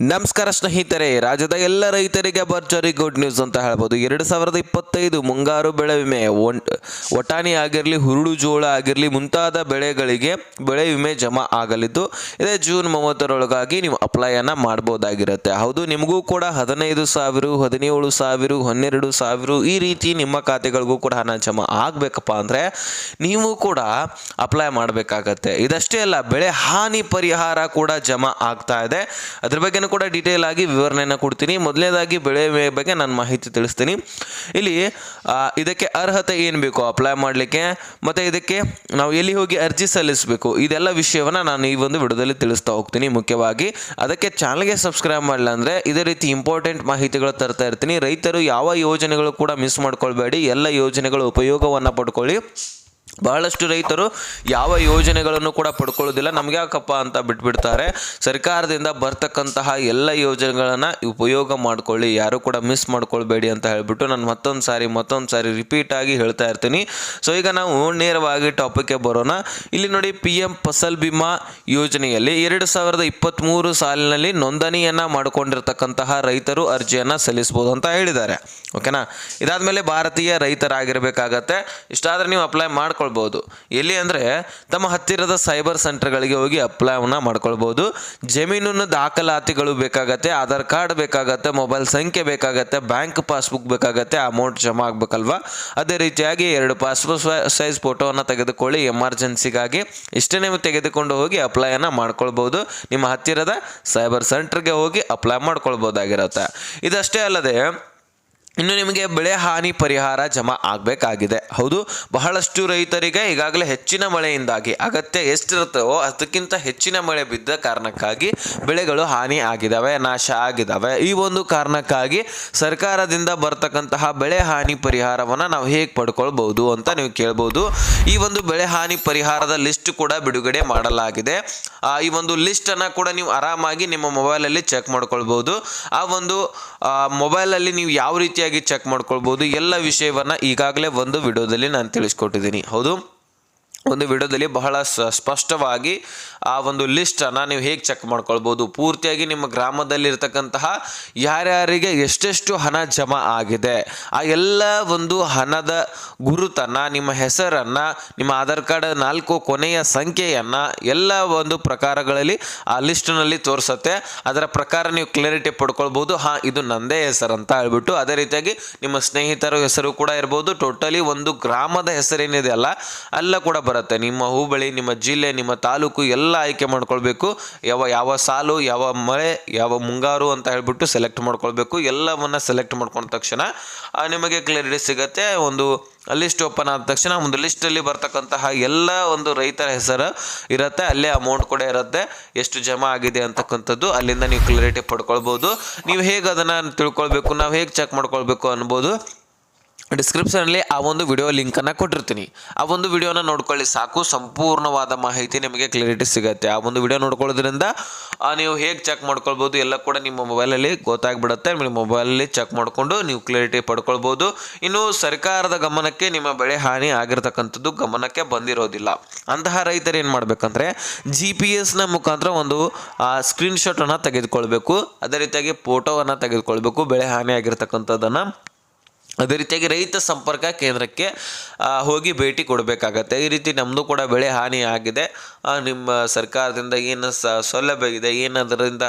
ನಮಸ್ಕಾರ ಸ್ನೇಹಿತರೆ, ರಾಜ್ಯದ ಎಲ್ಲ ರೈತರಿಗೆ ಭರ್ಜರಿ ಗುಡ್ ನ್ಯೂಸ್ ಅಂತ ಹೇಳ್ಬೋದು. ಎರಡು ಸಾವಿರದ ಇಪ್ಪತ್ತೈದು ಮುಂಗಾರು ಬೆಳೆ ವಿಮೆ ಒಟಾಣಿ ಆಗಿರಲಿ, ಹುರುಳು ಜೋಳ ಆಗಿರಲಿ, ಮುಂತಾದ ಬೆಳೆಗಳಿಗೆ ಬೆಳೆ ವಿಮೆ ಜಮಾ ಆಗಲಿದ್ದು, ಇದೇ ಜೂನ್ ಮೂವತ್ತರೊಳಗಾಗಿ ನೀವು ಅಪ್ಲೈಯನ್ನು ಮಾಡ್ಬೋದಾಗಿರುತ್ತೆ. ಹೌದು, ನಿಮಗೂ ಕೂಡ ಹದಿನೈದು ಸಾವಿರ, ಹದಿನೇಳು ಸಾವಿರ, ಹನ್ನೆರಡು ಸಾವಿರ ಈ ರೀತಿ ನಿಮ್ಮ ಖಾತೆಗಳಿಗೂ ಕೂಡ ಹಣ ಜಮಾ ಆಗಬೇಕಪ್ಪ ಅಂದರೆ ನೀವು ಕೂಡ ಅಪ್ಲೈ ಮಾಡಬೇಕಾಗತ್ತೆ. ಇದಷ್ಟೇ ಅಲ್ಲ, ಬೆಳೆ ಹಾನಿ ಪರಿಹಾರ ಕೂಡ ಜಮಾ ಆಗ್ತಾ ಇದೆ. ಅದ್ರ ಬಗ್ಗೆನೂ ಕೂಡ ಡೀಟೇಲ್ ಆಗಿ ವಿವರಣೆಯನ್ನು ಕೊಡ್ತೀನಿ. ಮೊದಲನೇದಾಗಿ ಬೆಳೆ ವಿಮೆ ಬಗ್ಗೆ ನಾನು ಮಾಹಿತಿ ತಿಳಿಸ್ತೀನಿ. ಇಲ್ಲಿ ಇದಕ್ಕೆ ಅರ್ಹತೆ ಏನು ಬೇಕು ಅಪ್ಲೈ ಮಾಡಲಿಕ್ಕೆ? ಮತ್ತು ಇದಕ್ಕೆ ನಾವು ಎಲ್ಲಿ ಹೋಗಿ ಅರ್ಜಿ ಸಲ್ಲಿಸಬೇಕು? ಇದೆಲ್ಲ ವಿಷಯವನ್ನು ನಾನು ಈ ಒಂದು ವಿಡಿಯೋದಲ್ಲಿ ತಿಳಿಸ್ತಾ ಹೋಗ್ತೀನಿ ಮುಖ್ಯವಾಗಿ. ಅದಕ್ಕೆ ಚಾನಲ್ಗೆ ಸಬ್ಸ್ಕ್ರೈಬ್ ಮಾಡಿಲ್ಲ ಅಂದರೆ ಇದೇ ರೀತಿ ಇಂಪಾರ್ಟೆಂಟ್ ಮಾಹಿತಿಗಳು ತರ್ತಾ ಇರ್ತೀನಿ. ರೈತರು ಯಾವ ಯೋಜನೆಗಳು ಕೂಡ ಮಿಸ್ ಮಾಡ್ಕೊಳ್ಬೇಡಿ. ಎಲ್ಲ ಯೋಜನೆಗಳ ಉಪಯೋಗವನ್ನು ಪಡ್ಕೊಳ್ಳಿ. ಬಹಳಷ್ಟು ರೈತರು ಯಾವ ಯೋಜನೆಗಳನ್ನು ಕೂಡ ಪಡ್ಕೊಳ್ಳೋದಿಲ್ಲ. ನಮ್ಗೆ ಯಾಕಪ್ಪ ಅಂತ ಬಿಟ್ಬಿಡ್ತಾರೆ. ಸರ್ಕಾರದಿಂದ ಬರ್ತಕ್ಕಂತಹ ಎಲ್ಲ ಯೋಜನೆಗಳನ್ನು ಉಪಯೋಗ ಮಾಡ್ಕೊಳ್ಳಿ. ಯಾರು ಕೂಡ ಮಿಸ್ ಮಾಡ್ಕೊಳ್ಬೇಡಿ ಅಂತ ಹೇಳಿಬಿಟ್ಟು ನಾನು ಮತ್ತೊಂದು ಸಾರಿ ಮತ್ತೊಂದು ಸಾರಿ ರಿಪೀಟ್ ಆಗಿ ಹೇಳ್ತಾ ಇರ್ತೀನಿ. ಸೊ ಈಗ ನಾವು ನೇರವಾಗಿ ಟಾಪಿಕ್ಗೆ ಬರೋಣ. ಇಲ್ಲಿ ನೋಡಿ ಪಿ ಎಂ ಫಸಲ್ ಬಿಮಾ ಯೋಜನೆಯಲ್ಲಿ ಎರಡು ಸಾವಿರದ ಇಪ್ಪತ್ತ್ಮೂರು ಸಾಲಿನಲ್ಲಿ ನೋಂದಣಿಯನ್ನು ಮಾಡಿಕೊಂಡಿರ್ತಕ್ಕಂತಹ ರೈತರು ಅರ್ಜಿಯನ್ನು ಸಲ್ಲಿಸ್ಬೋದು ಅಂತ ಹೇಳಿದ್ದಾರೆ. ಓಕೆನಾ ಇದಾದಮೇಲೆ ಭಾರತೀಯ ರೈತರಾಗಿರಬೇಕಾಗತ್ತೆ. ಇಷ್ಟಾದರೆ ನೀವು ಅಪ್ಲೈ ಮಾಡ್ಕೊಳ್ಬೋದು. ಎಲ್ಲಿ ಅಂದರೆ ತಮ್ಮ ಹತ್ತಿರದ ಸೈಬರ್ ಸೆಂಟರ್ಗಳಿಗೆ ಹೋಗಿ ಅಪ್ಲೈವನ್ನು ಮಾಡ್ಕೊಳ್ಬೋದು. ಜಮೀನನ್ನು ದಾಖಲಾತಿಗಳು ಬೇಕಾಗತ್ತೆ, ಆಧಾರ್ ಕಾರ್ಡ್ ಬೇಕಾಗತ್ತೆ, ಮೊಬೈಲ್ ಸಂಖ್ಯೆ ಬೇಕಾಗತ್ತೆ, ಬ್ಯಾಂಕ್ ಪಾಸ್ಬುಕ್ ಬೇಕಾಗತ್ತೆ, ಅಮೌಂಟ್ ಜಮಾ ಆಗಬೇಕಲ್ವಾ? ಅದೇ ರೀತಿಯಾಗಿ ಎರಡು ಪಾಸ್ಪೋರ್ಟ್ ಸೈಜ್ ಫೋಟೋವನ್ನು ತೆಗೆದುಕೊಳ್ಳಿ, ಎಮರ್ಜೆನ್ಸಿಗಾಗಿ. ಇಷ್ಟೇ ನೀವು ತೆಗೆದುಕೊಂಡು ಹೋಗಿ ಅಪ್ಲೈಯನ್ನು ಮಾಡ್ಕೊಳ್ಬೋದು. ನಿಮ್ಮ ಹತ್ತಿರದ ಸೈಬರ್ ಸೆಂಟರ್ಗೆ ಹೋಗಿ ಅಪ್ಲೈ ಮಾಡ್ಕೊಳ್ಬೋದಾಗಿರುತ್ತೆ. ಇದಷ್ಟೇ ಅಲ್ಲದೆ ಇನ್ನು ನಿಮಗೆ ಬೆಳೆ ಹಾನಿ ಪರಿಹಾರ ಜಮಾ ಆಗಬೇಕಾಗಿದೆ. ಹೌದು, ಬಹಳಷ್ಟು ರೈತರಿಗೆ ಈಗಾಗಲೇ ಹೆಚ್ಚಿನ ಮಳೆಯಿಂದಾಗಿ ಅಗತ್ಯ ಎಷ್ಟಿರುತ್ತವೋ ಅದಕ್ಕಿಂತ ಹೆಚ್ಚಿನ ಮಳೆ ಬಿದ್ದ ಕಾರಣಕ್ಕಾಗಿ ಬೆಳೆಗಳು ಹಾನಿ ಆಗಿದ್ದಾವೆ ನಾಶ ಆಗಿದ್ದಾವೆ ಈ ಒಂದು ಕಾರಣಕ್ಕಾಗಿ ಸರ್ಕಾರದಿಂದ ಬರ್ತಕ್ಕಂತಹ ಬೆಳೆ ಹಾನಿ ಪರಿಹಾರವನ್ನು ನಾವು ಹೇಗೆ ಪಡ್ಕೊಳ್ಬೋದು ಅಂತ ನೀವು ಕೇಳ್ಬೋದು. ಈ ಒಂದು ಬೆಳೆ ಹಾನಿ ಪರಿಹಾರದ ಲಿಸ್ಟ್ ಕೂಡ ಬಿಡುಗಡೆ ಮಾಡಲಾಗಿದೆ. ಈ ಒಂದು ಲಿಸ್ಟನ್ನು ಕೂಡ ನೀವು ಆರಾಮಾಗಿ ನಿಮ್ಮ ಮೊಬೈಲಲ್ಲಿ ಚೆಕ್ ಮಾಡ್ಕೊಳ್ಬೋದು. ಆ ಒಂದು ಮೊಬೈಲಲ್ಲಿ ನೀವು ಯಾವ ರೀತಿಯಾಗಿ ಚೆಕ್ ಮಾಡ್ಕೊಳ್ಬೋದು. ಎಲ್ಲ ವಿಷಯವನ್ನು ಈಗಾಗಲೇ ಒಂದು ವಿಡಿಯೋದಲ್ಲಿ ನಾನು ತಿಳಿಸ್ಕೊಟ್ಟಿದ್ದೀನಿ. ಹೌದು? ಒಂದು ವಿಡಿಯೋದಲ್ಲಿ ಬಹಳ ಸ್ಪಷ್ಟವಾಗಿ ಆ ಒಂದು ಲಿಸ್ಟನ್ನು ನೀವು ಹೇಗೆ ಚೆಕ್ ಮಾಡ್ಕೊಳ್ಬೋದು? ಪೂರ್ತಿಯಾಗಿ ನಿಮ್ಮ ಗ್ರಾಮದಲ್ಲಿರ್ತಕ್ಕಂತಹ ಯಾರ್ಯಾರಿಗೆ ಎಷ್ಟೆಷ್ಟು ಹಣ ಜಮಾ ಆಗಿದೆ? ಆ ಎಲ್ಲ ಒಂದು ಹಣದ ಗುರುತನ್ನು, ನಿಮ್ಮ ಹೆಸರನ್ನು, ನಿಮ್ಮ ಆಧಾರ್ ಕಾರ್ಡ್ ನಾಲ್ಕು ಕೊನೆಯ ಸಂಖ್ಯೆಯನ್ನು ಎಲ್ಲ ಒಂದು ಪ್ರಕಾರಗಳಲ್ಲಿ ಆ ಲಿಸ್ಟ್ನಲ್ಲಿ ತೋರಿಸುತ್ತೆ. ಅದರ ಪ್ರಕಾರ ನೀವು ಕ್ಲಾರಿಟಿ ಪಡ್ಕೊಳ್ಬೋದು. ಹಾಂ, ಇದು ನಂದೇ ಹೆಸರು ಅಂತ ಹೇಳ್ಬಿಟ್ಟು ಅದೇ ರೀತಿಯಾಗಿ ನಿಮ್ಮ ಸ್ನೇಹಿತರ ಹೆಸರು ಕೂಡ ಇರ್ಬೋದು. ಟೋಟಲಿ ಒಂದು ಗ್ರಾಮದ ಹೆಸರೇನಿದೆ ಅಲ್ಲ ಅಲ್ಲ ಕೂಡ ಬರುತ್ತೆ. ನಿಮ್ಮ ಹೂಬಳಿ ನಿಮ್ಮ ಜಿಲ್ಲೆ, ನಿಮ್ಮ ತಾಲೂಕು ಎಲ್ಲ ಆಯ್ಕೆ ಮಾಡ್ಕೊಳ್ಬೇಕು. ಯಾವ ಯಾವ ಸಾಲು, ಯಾವ ಮಳೆ, ಯಾವ ಮುಂಗಾರು ಅಂತ ಹೇಳ್ಬಿಟ್ಟು ಸೆಲೆಕ್ಟ್ ಮಾಡ್ಕೊಳ್ಬೇಕು. ಎಲ್ಲವನ್ನ ಸೆಲೆಕ್ಟ್ ಮಾಡ್ಕೊಂಡ ತಕ್ಷಣ ನಿಮಗೆ ಕ್ಲಾರಿಟಿ ಸಿಗುತ್ತೆ. ಒಂದು ಲಿಸ್ಟ್ ಓಪನ್ ಆದ ತಕ್ಷಣ ಒಂದು ಲಿಸ್ಟಲ್ಲಿ ಬರ್ತಕ್ಕಂತಹ ಎಲ್ಲ ಒಂದು ರೈತರ ಹೆಸರು ಇರುತ್ತೆ. ಅಲ್ಲೇ ಅಮೌಂಟ್ ಕೂಡ ಇರುತ್ತೆ. ಎಷ್ಟು ಜಮಾ ಆಗಿದೆ ಅಂತಕ್ಕಂಥದ್ದು ಅಲ್ಲಿಂದ ನೀವು ಕ್ಲಾರಿಟಿ ಪಡ್ಕೊಳ್ಬೋದು. ನೀವು ಹೇಗೆ ಅದನ್ನು ತಿಳ್ಕೊಳ್ಬೇಕು, ನಾವು ಹೇಗೆ ಚೆಕ್ ಮಾಡ್ಕೊಳ್ಬೇಕು ಅನ್ಬೋದು. ಡಿಸ್ಕ್ರಿಪ್ಷನಲ್ಲಿ ಆ ಒಂದು ವಿಡಿಯೋ ಲಿಂಕನ್ನು ಕೊಟ್ಟಿರ್ತೀನಿ. ಆ ಒಂದು ವಿಡಿಯೋನ ನೋಡ್ಕೊಳ್ಳಿ, ಸಾಕು ಸಂಪೂರ್ಣವಾದ ಮಾಹಿತಿ ನಿಮಗೆ ಕ್ಲಾರಿಟಿ ಸಿಗುತ್ತೆ. ಆ ಒಂದು ವಿಡಿಯೋ ನೋಡ್ಕೊಳ್ಳೋದ್ರಿಂದ ನೀವು ಹೇಗೆ ಚೆಕ್ ಮಾಡ್ಕೊಳ್ಬೋದು ಎಲ್ಲ ಕೂಡ ನಿಮ್ಮ ಮೊಬೈಲಲ್ಲಿ ಗೊತ್ತಾಗ್ಬಿಡುತ್ತೆ. ನಿಮ್ಮ ಮೊಬೈಲಲ್ಲಿ ಚೆಕ್ ಮಾಡಿಕೊಂಡು ನೀವು ಕ್ಲಾರಿಟಿ ಪಡ್ಕೊಳ್ಬೋದು. ಇನ್ನು ಸರ್ಕಾರದ ಗಮನಕ್ಕೆ ನಿಮ್ಮ ಬೆಳೆ ಹಾನಿ ಆಗಿರತಕ್ಕಂಥದ್ದು ಗಮನಕ್ಕೆ ಬಂದಿರೋದಿಲ್ಲ. ಅಂತಹ ರೈತರು ಏನು ಮಾಡಬೇಕಂದ್ರೆ ಜಿ ಪಿ ಎಸ್ನ ಮುಖಾಂತರ ಒಂದು ಸ್ಕ್ರೀನ್ಶಾಟನ್ನು ತೆಗೆದುಕೊಳ್ಬೇಕು. ಅದೇ ರೀತಿಯಾಗಿ ಫೋಟೋವನ್ನು ತೆಗೆದುಕೊಳ್ಬೇಕು. ಬೆಳೆ ಹಾನಿ ಆಗಿರ್ತಕ್ಕಂಥದ್ದನ್ನು ಅದೇ ರೀತಿಯಾಗಿ ರೈತ ಸಂಪರ್ಕ ಕೇಂದ್ರಕ್ಕೆ ಹೋಗಿ ಭೇಟಿ ಕೊಡಬೇಕಾಗತ್ತೆ. ಈ ರೀತಿ ನಮ್ಮದು ಕೂಡ ಬೆಳೆ ಹಾನಿ ಆಗಿದೆ ನಿಮ್ಮ ಸರ್ಕಾರದಿಂದ ಏನು ಸೌಲಭ್ಯ ಇದೆ, ಏನದರಿಂದ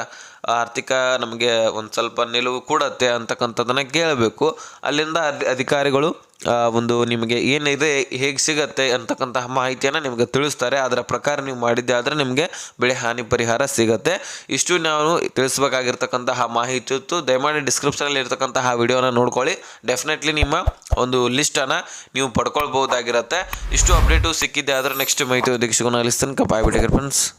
ಆರ್ಥಿಕ ನಮಗೆ ಒಂದು ಸ್ವಲ್ಪ ನಿಲುವು ಕೊಡತ್ತೆ ಅಂತಕ್ಕಂಥದ್ದನ್ನು ಕೇಳಬೇಕು. ಅಲ್ಲಿಂದ ಅಧಿ- ಅಧಿಕಾರಿಗಳು ಒಂದು ನಿಮಗೆ ಏನಿದೆ, ಹೇಗೆ ಸಿಗತ್ತೆ ಅಂತಕ್ಕಂತಹ ಮಾಹಿತಿಯನ್ನು ನಿಮಗೆ ತಿಳಿಸ್ತಾರೆ. ಅದರ ಪ್ರಕಾರ ನೀವು ಮಾಡಿದ್ದೆ ಆದರೆ ನಿಮಗೆ ಬೆಳೆ ಹಾನಿ ಪರಿಹಾರ ಸಿಗತ್ತೆ. ಇಷ್ಟು ನಾವು ತಿಳಿಸ್ಬೇಕಾಗಿರ್ತಕ್ಕಂತಹ ಮಾಹಿತಿ ಇತ್ತು. ದಯಮಾಡಿ ಡಿಸ್ಕ್ರಿಪ್ಷನಲ್ಲಿ ಇರ್ತಕ್ಕಂತಹ ವಿಡಿಯೋನ ನೋಡ್ಕೊಳ್ಳಿ. ಡೆಫಿನೆಟ್ಲಿ ನಿಮ್ಮ ಒಂದು ಲಿಸ್ಟನ್ನು ನೀವು ಪಡ್ಕೊಳ್ಬಹುದಾಗಿರುತ್ತೆ. ಇಷ್ಟು ಅಪ್ಡೇಟು ಸಿಕ್ಕಿದ್ದೆ ಆದರೆ ನೆಕ್ಸ್ಟ್ ಮಾಹಿತಿ ಒದಗಿಸಿಕೊಂಡು ಅಲ್ಲಿ ತನಕ ಬಾಯ್ ಫ್ರೆಂಡ್ಸ್